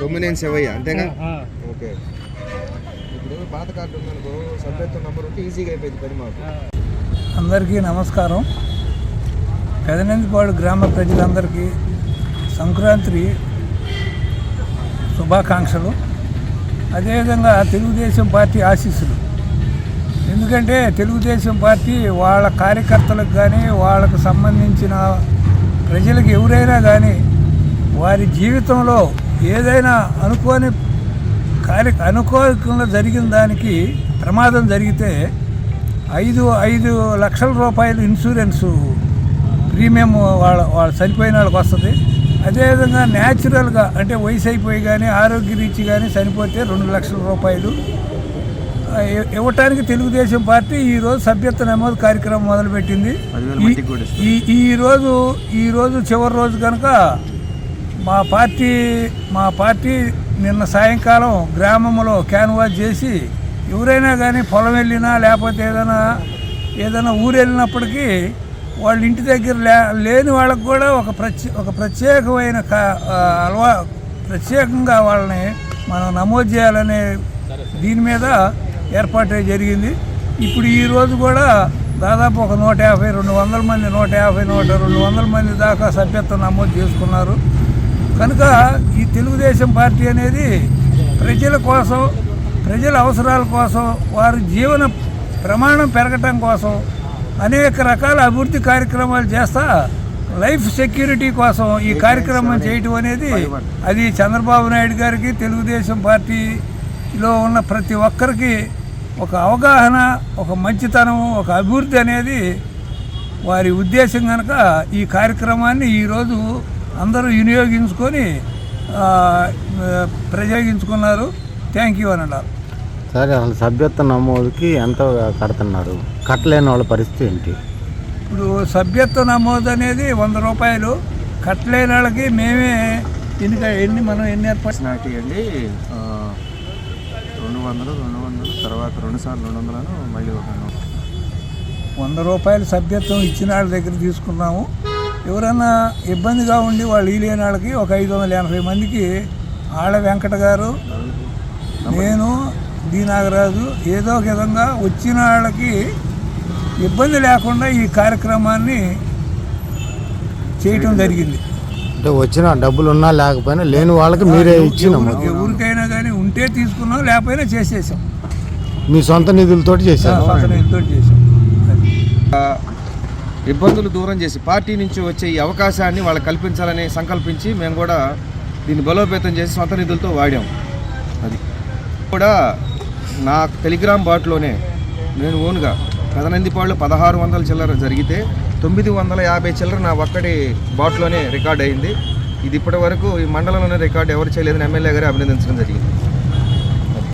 కొమ్మినేని శివయ్య అంతేగా ఓకే. ఇప్పుడు పాత కార్డు ఉందనుకో సభ్యత్వం నంబర్ ఉంటే ఈజీగా అయిపోయింది పని మాకు. అందరికీ నమస్కారం. పెదనందిపాడు గ్రామ ప్రజలందరికీ సంక్రాంతి శుభాకాంక్షలు. అదేవిధంగా తెలుగుదేశం పార్టీ ఆశీస్సులు. ఎందుకంటే తెలుగుదేశం పార్టీ వాళ్ళ కార్యకర్తలకు కానీ వాళ్ళకు సంబంధించిన ప్రజలకు ఎవరైనా కానీ వారి జీవితంలో ఏదైనా అనుకోని కార్య అనుకోకుండా జరిగిన దానికి ప్రమాదం జరిగితే ఐదు ఐదు లక్షల రూపాయలు ఇన్సూరెన్సు ప్రీమియం వాళ్ళ వాళ్ళ చనిపోయిన వాళ్ళకి వస్తుంది అదేవిధంగా న్యాచురల్గా అంటే వయసు అయిపోయి కానీ ఆరోగ్య రీతి కానీ చనిపోతే రెండు లక్షల రూపాయలు ఇవ్వటానికి తెలుగుదేశం పార్టీ ఈరోజు సభ్యత్వ నమోదు కార్యక్రమం మొదలుపెట్టింది పదివేల ఈ- మట్టికి కూడా ఇస్తారు. ఈ ఈ రోజు ఈ రోజు చివరి రోజు కనుక మా పార్టీ మా పార్టీ నిన్న సాయంకాలం గ్రామంలో క్యాన్వాస్ చేసి ఎవరైనా కానీ పొలం వెళ్ళినా లేకపోతే ఏదైనా ఏదైనా ఊరు వెళ్ళినప్పటికీ వాళ్ళ ఇంటి దగ్గర లే లేని వాళ్ళకు కూడా ఒక ప్రత్యే ఒక ప్రత్యేకమైన కా అలవా ప్రత్యేకంగా వాళ్ళని మనం నమోదు చేయాలనే దీని మీద ఏర్పాటు జరిగింది. ఇప్పుడు ఈ రోజు కూడా దాదాపు ఒక నూట యాభై రెండు వందల మంది నూట యాభై నూట రెండు వందల మంది దాకా సభ్యత్వం నమోదు చేసుకున్నారు. కనుక ఈ తెలుగుదేశం పార్టీ అనేది ప్రజల కోసం ప్రజల అవసరాల కోసం వారి జీవన ప్రమాణం పెరగటం కోసం అనేక రకాల అభివృద్ధి కార్యక్రమాలు చేస్తా లైఫ్ సెక్యూరిటీ కోసం ఈ కార్యక్రమం చేయటం అనేది అది చంద్రబాబు నాయుడు గారికి తెలుగుదేశం పార్టీలో ఉన్న ప్రతి ఒక్కరికి ఒక అవగాహన ఒక మంచితనం ఒక అభివృద్ధి అనేది వారి ఉద్దేశం కనుక ఈ కార్యక్రమాన్ని ఈరోజు అందరూ వినియోగించుకొని ఆ, ప్రయోగించుకున్నారు. థ్యాంక్ యూ అని అన్నారు సరే అసలు సభ్యత్వ నమోదుకి ఎంత కడుతున్నారు. కట్టలేని వాళ్ళ పరిస్థితి ఏంటి? ఇప్పుడు సభ్యత్వ నమోదు అనేది వంద రూపాయలు. కట్టలేని వాళ్ళకి మేమే ఎన్ని ఎన్ని మనం ఎన్ని ఏర్పాటు నాటి అండి రెండు వందలు రెండు వందలు తర్వాత రెండు సార్లు రెండు వందలను మళ్ళీ ఒక. వంద రూపాయలు సభ్యత్వం ఇచ్చిన వాళ్ళ దగ్గర తీసుకున్నాము. ఎవరన్నా ఇబ్బందిగా ఉండి వాళ్ళు లేని వాళ్ళకి ఒక ఐదు వందల ఎనభై మందికి ఆళ్ళ వెంకట గారు నేను డి నాగరాజు ఏదో ఒక విధంగా వచ్చిన వాళ్ళకి ఇబ్బంది లేకుండా ఈ కార్యక్రమాన్ని చేయటం జరిగింది. అంటే వచ్చిన డబ్బులు ఉన్నా లేకపోయినా లేని వాళ్ళకి మీరే ఇచ్చి నమోదు ఎవరికైనా కానీ ఉంటే తీసుకున్నాం లేకపోయినా చేసేసాం. మీ సొంత నిధులతోటి చేశారు. సొంత నిధులతో చేసాం ఇబ్బందులు దూరం చేసి పార్టీ నుంచి వచ్చే ఈ అవకాశాన్ని వాళ్ళకి కల్పించాలని సంకల్పించి మేము కూడా దీన్ని బలోపేతం చేసి సొంత నిధులతో వాడాం. అది కూడా నా టెలిగ్రామ్ బాట్లోనే నేను ఓన్గా పెదనందిపాళ్ళు పదహారు వందల చిల్లర జరిగితే తొమ్మిది వందల యాభై చిల్లర నా ఒక్కడి బాట్లోనే రికార్డ్ అయింది. ఇది ఇప్పటి వరకు ఈ మండలంలోనే రికార్డు ఎవరు చేయలేదని ఎమ్మెల్యే గారు అభినందించడం జరిగింది.